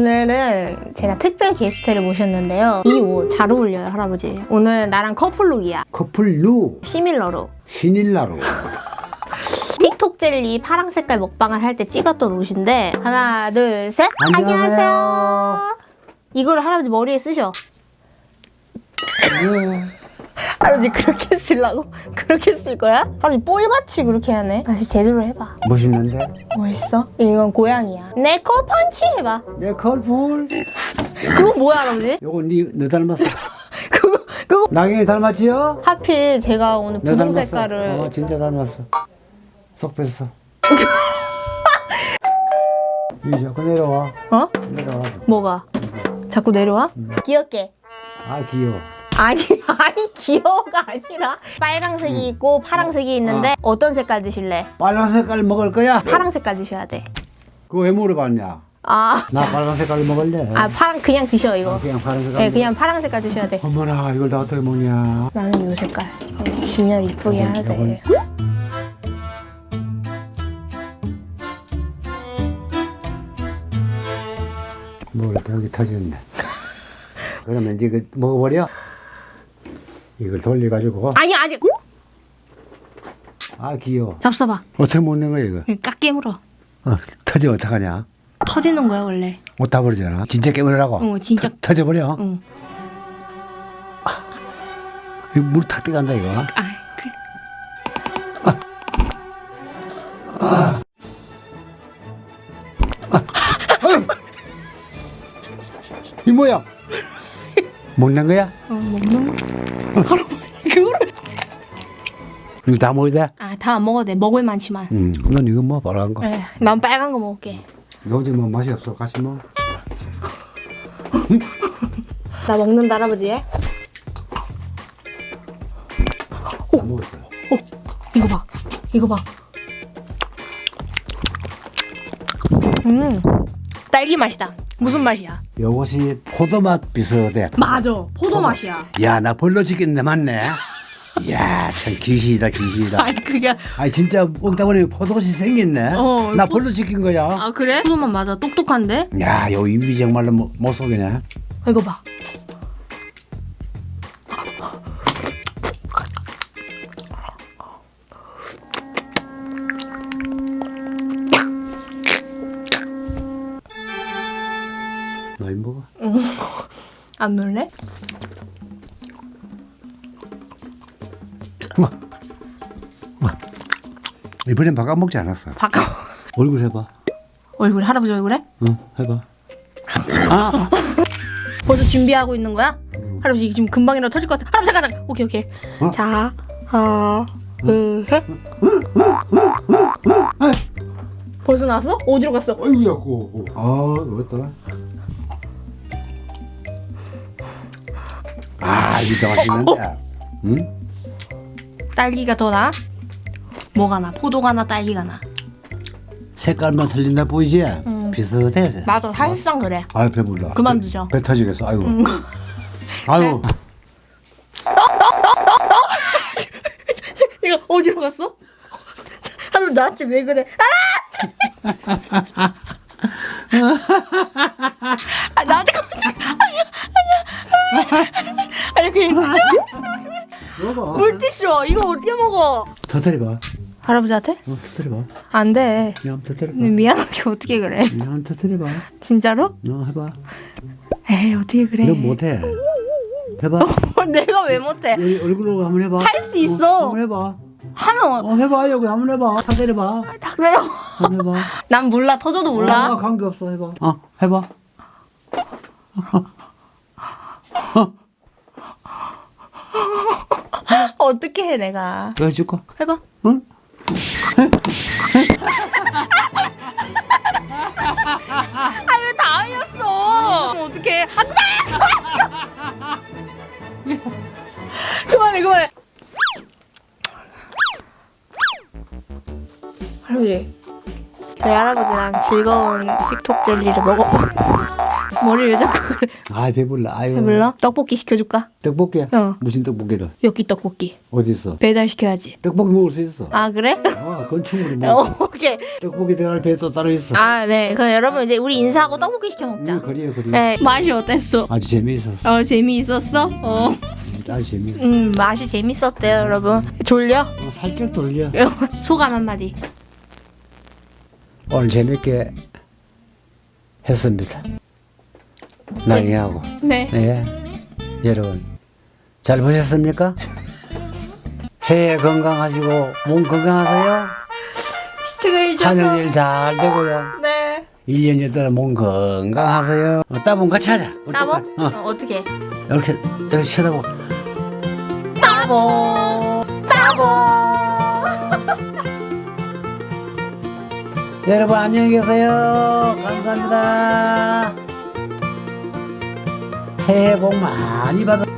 오늘은 제가 특별 게스트를 모셨는데요. 이 옷 잘 어울려요, 할아버지. 오늘 나랑 커플룩이야. 커플루 시밀러로. 신일라로 틱톡 젤리 파랑 색깔 먹방을 할 때 찍었던 옷인데 하나, 둘, 셋. 안녕하세요. 이거를 할아버지 머리에 쓰셔. 네. 할아버지 그렇게 쓰려고? 그렇게 쓸 거야? 할아버지 뿔같이 그렇게 하네. 다시 제대로 해봐. 멋있는데? 멋있어? 이건 고양이야. 내 코 펀치 해봐. 내 컬풀 그건 뭐야, 할아버지? 요거 니, 너 닮았어 그거, 그거. 나경이 닮았지요? 하필 제가 오늘 너 분홍 닮았어 색깔을 어 진짜 닮았어 쏙 뺐어 이 자꾸 내려와 어? 내려와 뭐가? 자꾸 내려와? 귀엽게. 아 귀여워 아니, 아니, 귀여워가 아니라 빨강색이 있고 파랑색이 있는데 어. 떤 색깔 드실래? 빨간 색깔 먹을 거야? 파랑 색깔 드셔야 돼. 그거 왜 물어봤냐 아, 나 빨간 색깔 먹을래 아 파랑 그냥 드셔 이거. 아, 그냥 파란 색깔 네, 먹- 그냥 파랑 색깔 드셔야 돼. 어머나 이걸 다 어떻게 먹냐 나는 이 색깔. 진열 이쁘게 해야 돼. 뭐 벽이 터졌네 그러면 이제 그 먹어버려 이걸 돌려가지고 아니 아직. 아 귀여워 잡숴봐. 어떻게 먹는 거야 이거 깍 깨물어. 어, 터지면 어떡하냐 터지는 거야 원래. 못다 버리잖아 진짜 깨물으라고 어 진짜. 터, 져버려 응. 이거 물탁 뛰간다 이거 아 그래. 이 뭐야 먹는 거야? 어 먹는 거. 그거를. 이거 다 먹어야 돼? 아 다 안 먹어도 돼. 먹을 만치만. 응. 넌 이거 뭐 빨간 거? 네, 난 빨간 거 먹을게. 너지 뭐 맛이 없어 같이 먹어 나 먹는다 할아버지. 다 먹었어 어 이거 봐. 이거 봐. 음 딸기 맛이다. 무슨 맛이야? 요것이 포도맛 비슷해 맞아. 포도 맛이야. 야 나 벌러 죽겠네 맞네 이야 참 귀신이다 귀신이다 아니 그게 아니 진짜 먹다 보니 포도맛이 생겼네 어, 나 포- 벌러 죽인 거야 아 그래? 포도맛 맞아. 똑똑한데? 야 요 입이 정말로 못, 못 속이네 이거 봐. 너희 먹어 안 놀래? 이번엔 바꿔 먹지 않았어 바꿔. 얼굴 해봐 얼굴 할아버지 얼굴에? 응 해봐 벌써 준비하고 있는 거야? 할아버지 지금 금방이라도 터질 것 같아. 할아버지 잠깐 잠깐. 오케이 오케이. 어? 자 하나 둘 셋. 벌써 나왔어? 어디로 갔어? 아이고야 고 아, 이것 도. 아, 진짜 맛있는데. 응? 딸기가 더 나? 뭐가 나? 포도가 나? 딸기가 나? 색깔만 틀린다 보이지? 응. 비슷해. 맞아 사실상 그래. 아유, 배불러. 그만 드셔. 배 터지겠어. 아이고. 아유. 이거 어디로 갔어? 할아버지 나한테 왜 그래? 아! 아 나한테 깜짝 아니야 아니야 아니야 그냥 먹어. 물티슈 이거 어떻게 먹어? 터뜨려 봐. 할아버지한테? 어, 터뜨려 봐. 안 돼. 그냥 터뜨려 봐. 미안하게 어떻게 그래? 그냥 터뜨려 봐. 진짜로? 너 해봐. 에이 어떻게 그래? 너 못해. 해봐. 어, 내가 왜 못해? 여기 얼굴로 한번 해봐. 할 수 있어. 한번 해봐. 하면 어, 해봐. 여기 한번 해봐. 터뜨려봐. 딱 내려. 한번 해봐. 난 몰라 터져도 아, 몰라. 관계 없어 해봐. 어, 해봐. 어떻게 해 내가? 왜 줄까? 해봐. 응? 아유 다 알렸어. 그럼 어떡해? 안 돼! 그만해 그만해. 할아버지. 저희 할아버지랑 즐거운 틱톡 젤리를 먹어봐. 머리를 왜 자꾸 그래? 아 배불러. 아유. 배불러? 떡볶이 시켜줄까? 떡볶이? 어. 무슨 떡볶이를? 여기 떡볶이 어디 있어? 배달 시켜야지. 떡볶이 먹을 수 있어. 아 그래? 어, 그건 충분히 먹어. 어, 오케이. 떡볶이 들어갈 배도 따로 있어. 아 네. 그럼 여러분 이제 우리 인사하고 떡볶이 시켜 먹자. 음, 그래요, 그래요. 네. 맛이 어땠어? 아주 재미있었어. 어 재미있었어? 어. 음, 아주 재미있어. 음 맛이 재밌었대요 여러분. 졸려? 어, 살짝 돌려. 소감 한마디. 오늘 재밌게 했습니다. 나이하고. 네. 네. 여러분, 잘 보셨습니까? 새해 건강하시고, 몸 건강하세요. 시청해주셔서 하는 일 잘 되고요. 네. 1년 동안 몸 건강하세요. 어, 따봉 같이 하자. 우리 따봉? 똑같이. 어, 어, 어떻게? 이렇게, 이렇게 쳐다보. 따봉. 따봉. 여러분, 안녕히 계세요. 감사합니다. 새해 복 많이 받아.